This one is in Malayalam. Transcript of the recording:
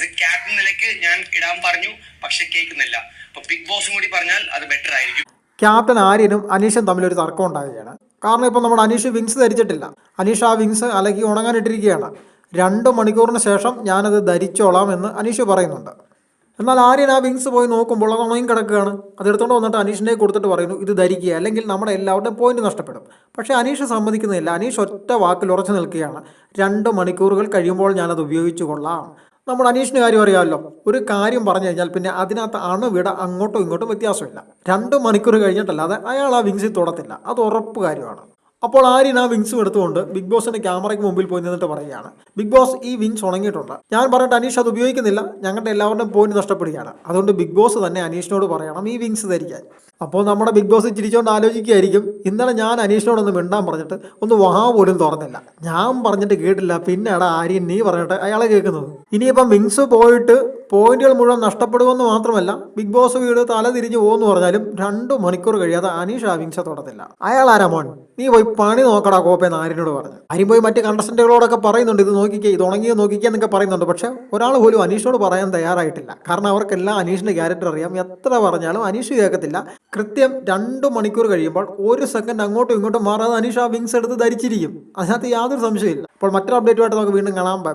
ആസ് എ ക്യാപ്റ്റൻ നിലയ്ക്ക് ഞാൻ ഇടാൻ പറഞ്ഞു പക്ഷെ കേൾക്കുന്നില്ല. അപ്പൊ ബിഗ് ബോസും കൂടി പറഞ്ഞാൽ അത് ബെറ്റർ ആയിരിക്കും. ക്യാപ്റ്റൻ ആര്യനും അനീഷും തമ്മിൽ ഒരു തർക്കം ഉണ്ടാവുകയാണ്. കാരണം ഇപ്പം നമ്മുടെ അനീഷ് വിങ്സ് ധരിച്ചിട്ടില്ല. അനീഷ് ആ വിങ്സ് അലക്കി ഉണങ്ങാനിട്ടിരിക്കുകയാണ് രണ്ട് മണിക്കൂറിന് ശേഷം ഞാനത് ധരിച്ചോളാം എന്ന് അനീഷ് പറയുന്നുണ്ട്. എന്നാൽ ആര്യൻ ആ വിങ്സ് പോയി നോക്കുമ്പോൾ അത് ഉണങ്ങി കിടക്കുകയാണ്. അതെടുത്തോണ്ട് വന്നിട്ട് അനീഷിനെ കൊടുത്തിട്ട് പറയുന്നു ഇത് ധരിക്കുക. അല്ലെങ്കിൽ നമ്മുടെ എല്ലാവരുടെയും പോയിന്റ് നഷ്ടപ്പെടും. പക്ഷേ അനീഷ് സമ്മതിക്കുന്നില്ല. അനീഷ് ഒറ്റ വാക്കിൽ ഉറച്ചു നിൽക്കുകയാണ്. രണ്ട് മണിക്കൂറുകൾ കഴിയുമ്പോൾ ഞാനത് ഉപയോഗിച്ചു കൊള്ളാം. നമ്മുടെ അനീഷിന് കാര്യം അറിയാമല്ലോ. ഒരു കാര്യം പറഞ്ഞു കഴിഞ്ഞാൽ പിന്നെ അതിനകത്ത് അണുവിട അങ്ങോട്ടും ഇങ്ങോട്ടും വ്യത്യാസമില്ല. രണ്ട് മണിക്കൂർ കഴിഞ്ഞിട്ടല്ലാതെ അയാൾ ആ വിങ്സിൽ തൊടത്തില്ല. അത് ഉറപ്പ് കാര്യമാണ്. അപ്പോൾ ആര്യൻ ആ വിങ്സും എടുത്തുകൊണ്ട് ബിഗ് ബോസിന്റെ ക്യാമറയ്ക്ക് മുമ്പിൽ പോയി നിന്നിട്ട് പറയുകയാണ്. ബിഗ് ബോസ് ഈ വിങ്സ് ഉണങ്ങിയിട്ടുണ്ട്. ഞാൻ പറഞ്ഞിട്ട് അനീഷ് അത് ഉപയോഗിക്കുന്നില്ല. ഞങ്ങളുടെ എല്ലാവരുടെയും പോയിന്റ് നഷ്ടപ്പെടുകയാണ്. അതുകൊണ്ട് ബിഗ് ബോസ് തന്നെ അനീഷിനോട് പറയണം ഈ വിങ്സ് ധരിക്കാൻ. അപ്പോൾ നമ്മുടെ ബിഗ് ബോസ് ചിരിച്ചുകൊണ്ട് ആലോചിക്കുകയായിരിക്കും. ഇന്നലെ ഞാൻ അനീഷിനോടൊന്ന് മിണ്ടാൻ പറഞ്ഞിട്ട് ഒന്ന് വഹാ പോലും തുറന്നില്ല. ഞാൻ പറഞ്ഞിട്ട് കേട്ടില്ല. പിന്നെയാണ് ആര്യൻ നീ പറഞ്ഞിട്ട് അയാളെ കേൾക്കുന്നത്. ഇനിയിപ്പം വിങ്സ് പോയിട്ട് പോയിന്റുകൾ മുഴുവൻ നഷ്ടപ്പെടുമെന്ന് മാത്രമല്ല ബിഗ് ബോസ് വീട് തല തിരിഞ്ഞു പോകുമെന്ന് പറഞ്ഞാലും രണ്ടു മണിക്കൂർ കഴിയാതെ അനീഷ് വിങ്സ തൊടത്തില്ല. അയാൾ ആരാ മോൻ? നീ പോയി പണി നോക്കടാ കോപ്പയെന്ന് ആര്യനോട് പറഞ്ഞു. ആര്യം പോയി മറ്റ് കണ്ടസ്റ്റന്റുകളോടൊക്കെ പറയുന്നുണ്ട് ഇത് നോക്കിക്കേ ഇത് ഉണങ്ങിയോ നോക്കിക്കേ എന്നൊക്കെ പറയുന്നുണ്ട്. പക്ഷെ ഒരാൾ പോലും അനീഷിനോട് പറയാൻ തയ്യാറായിട്ടില്ല. കാരണം അവർക്കെല്ലാം അനീഷിന്റെ ക്യാരക്ടർ അറിയാം. എത്ര പറഞ്ഞാലും അനീഷ് കേൾക്കത്തില്ല. കൃത്യം രണ്ട് മണിക്കൂർ കഴിയുമ്പോൾ ഒരു സെക്കൻഡ് അങ്ങോട്ടും ഇങ്ങോട്ടും മാറാതെ അനീഷ് ആ വിങ്സ് എടുത്ത് ധരിച്ചിരിക്കും. അതിനകത്ത് യാതൊരു സംശയമില്ല അപ്പോൾ മറ്റൊരു അപ്ഡേറ്റുമായിട്ട് നമുക്ക് വീണ്ടും കാണാം. Bye.